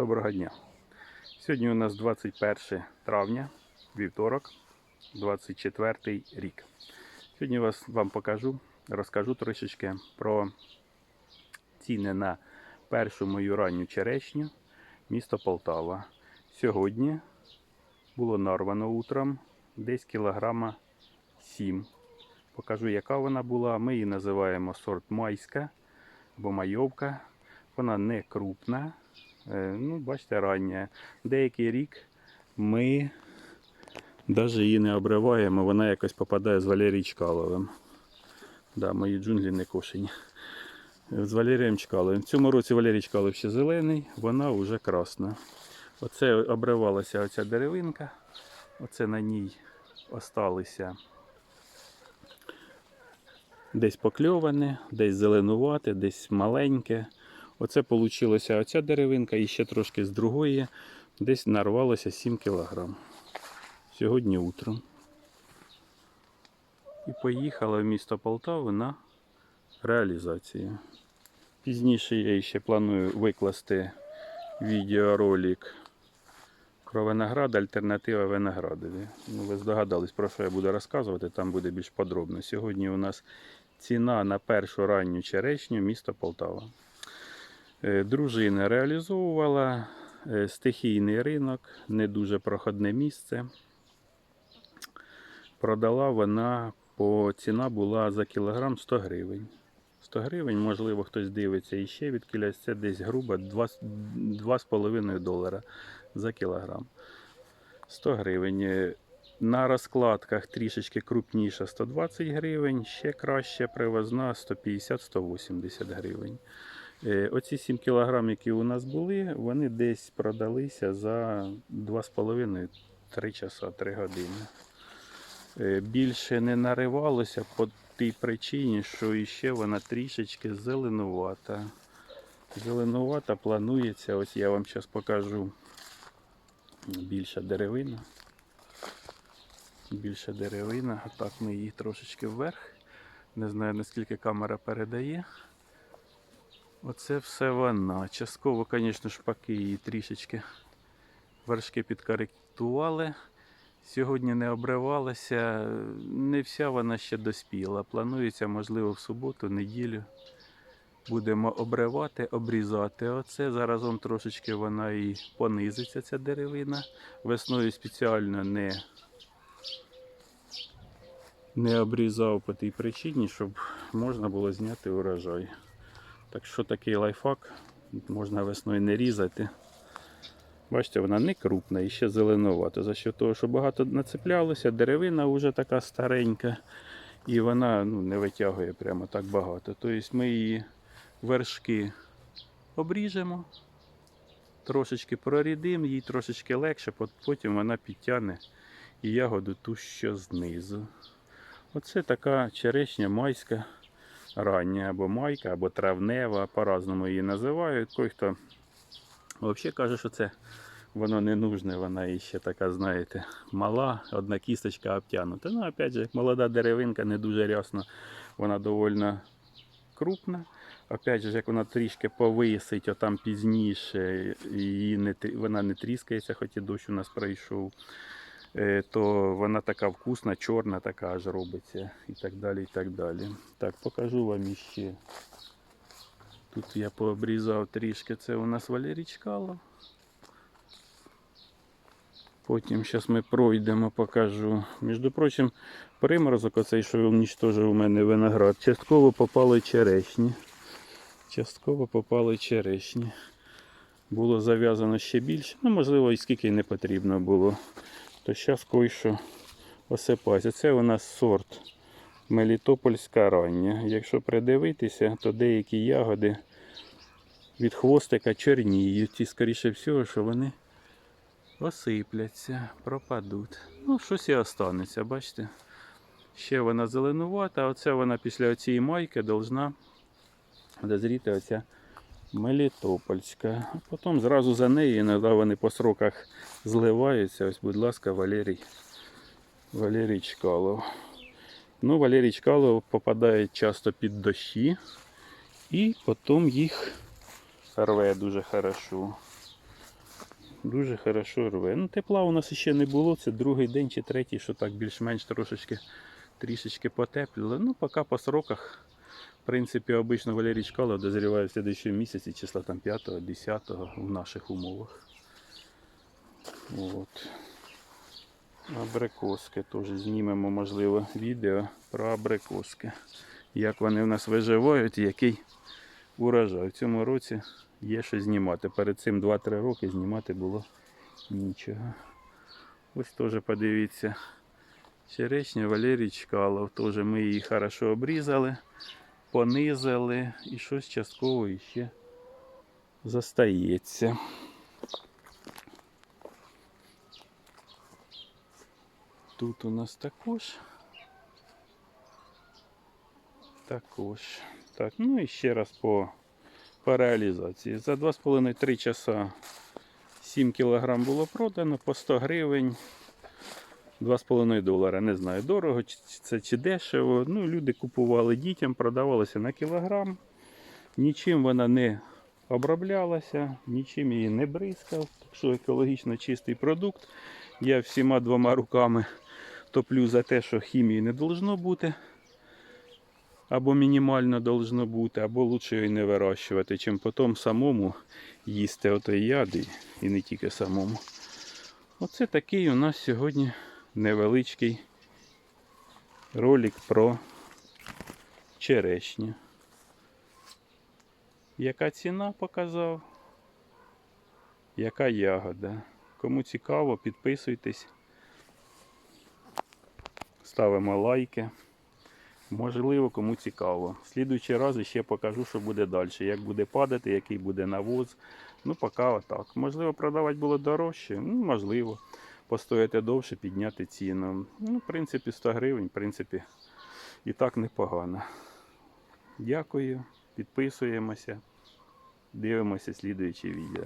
Доброго дня. Сьогодні у нас 21 травня, вівторок, 24 рік. Сьогодні вас, вам покажу, розкажу трошечки про ціни на першу мою ранню черешню, місто Полтава. Сьогодні було нарвано утром десь кілограма 7. Покажу, яка вона була. Ми її називаємо сорт майська або майовка. Вона не крупна. Е, Ну, бачите, рання. Деякий рік ми навіть її не обриваємо, вона якось попадає з Валерій Чкаловим. Да, мої джунглі не кошені. З Валерієм Чкаловим. В цьому році Валерій Чкалов ще зелений, вона вже красна. Оце обривалася оця деревинка. Оце на ній осталися десь покльоване, десь зеленувате, десь маленьке. Оце вийшло оця деревинка і ще трошки з другої. Десь нарвалося 7 кг. Сьогодні утром. І поїхала в місто Полтаву на реалізацію. Пізніше я ще планую викласти відеоролик про виноград, альтернатива виноградові. Ну, ви здогадались, про що я буду розказувати, там буде більш подробно. Сьогодні у нас ціна на першу ранню черешню місто Полтава. Е, Дружина реалізовувала е, стихійний ринок, не дуже проходне місце. Продала вона, по ціна була за кілограм 100 гривень. 100 гривень, можливо, хтось дивиться іще від кілясь, це десь грубо 2,5 долара за кілограм. 100 гривень. Е, На розкладках трішечки крупніша 120 гривень, ще краще привозна 150-180 гривень. Е, Оці 7 кг, які у нас були, вони десь продалися за 2,5-3 часа, 3 години. Е, Більше не наривалося по тій причині, що іще вона трішечки зеленувата. Зеленувата планується, ось я вам зараз покажу більша деревина. Більша деревина, так ми її трошечки вверх. Не знаю наскільки камера передає. Оце все вона. Частково, звісно, шпаки її трішечки вершки підкоректували. Сьогодні не обривалася, не вся вона ще доспіла. Планується, можливо, в суботу, неділю. Будемо обривати, обрізати. Оце заразом трошечки вона і понизиться, ця деревина. Весною спеціально не, не обрізав по тій причині, щоб можна було зняти урожай. Так що такий лайфхак можна весною не різати. Бачите, вона не крупна і ще зеленувата. За що того, що багато нацеплялося, деревина вже така старенька, і вона ну, не витягує прямо так багато. Тобто ми її вершки обріжемо, трошечки прорідимо, їй трошечки легше, потім вона підтягне і ягоду ту, що знизу. Оце така черешня майська рання, або майка, або травнева, по-разному її називають. Той, хто взагалі каже, що це воно не нужне, вона і ще така, знаєте, мала, одна кісточка обтягнута. Ну, опять же, як молода деревинка, не дуже рясно, вона доволі крупна. Опять же, як вона трішки повисить, отам пізніше, її не, вона не тріскається, хоч і дощ у нас пройшов, то вона така вкусна, чорна така аж робиться і так далі. і Так далі. Так, покажу вам іще. Тут я пообрізав трішки, це у нас Валерій. Потім зараз ми пройдемо, покажу. Між прочим, приморозок оцей, що унічтожив у мене виноград, частково попали черешні. Частково попали черешні. Було зав'язано ще більше, ну можливо і скільки не потрібно було. То зараз кое-що осипається. Це у нас сорт Мелітопольська рання. Якщо придивитися, то деякі ягоди від хвостика чорніють. І скоріше всього, що вони осипляться, пропадуть. Ну, щось і останеться, бачите? Ще вона зеленувата, а оце вона після цієї майки должна дозріти оця Мелітопольська. А потім зразу за нею, іноді вони по сроках зливаються. Ось, будь ласка, Валерій, Валерій Чкалов. Ну, Валерій Чкалов попадає часто під дощі і потім їх рве дуже хорошо. Дуже хорошо рве. Ну, тепла у нас ще не було, це другий день чи третій, що так більш-менш трошечки трішечки потепліло. Ну, поки по сроках. Принципі, обично Валерій Чкалов дозріває в следующем місяці, числа там 5-10 в наших умовах. От. Абрикоски теж знімемо, можливо, відео про абрикоски. Як вони в нас виживають який урожай. В цьому році є що знімати. Перед цим 2-3 роки знімати було нічого. Ось теж подивіться. Черешня Валерій Чкалов. Теж ми її хорошо обрізали, понизили і щось частково ще застається. Тут у нас також. Також. Так, ну і ще раз по, по реалізації. За 2,5-3 часа 7 кг було продано по 100 гривень. 2,5 долара. Не знаю, дорого це чи дешево. Ну, люди купували дітям, продавалося на кілограм. Нічим вона не оброблялася, нічим її не бризкав. Так що екологічно чистий продукт. Я всіма двома руками топлю за те, що хімії не должно бути. Або мінімально должно бути, або лучше її не вирощувати, чим потім самому їсти отой яд і не тільки самому. Оце такий у нас сьогодні невеличкий ролик про черешню. Яка ціна показав? Яка ягода? Кому цікаво, підписуйтесь. Ставимо лайки. Можливо, кому цікаво. В слідуючий раз ще покажу, що буде далі. Як буде падати, який буде навоз. Ну, поки отак. Можливо, продавати було дорожче, ну, можливо. Постояти довше, підняти ціну. Ну, в принципі, 100 гривень, в принципі, і так непогано. Дякую, підписуємося, дивимося слідуючі відео.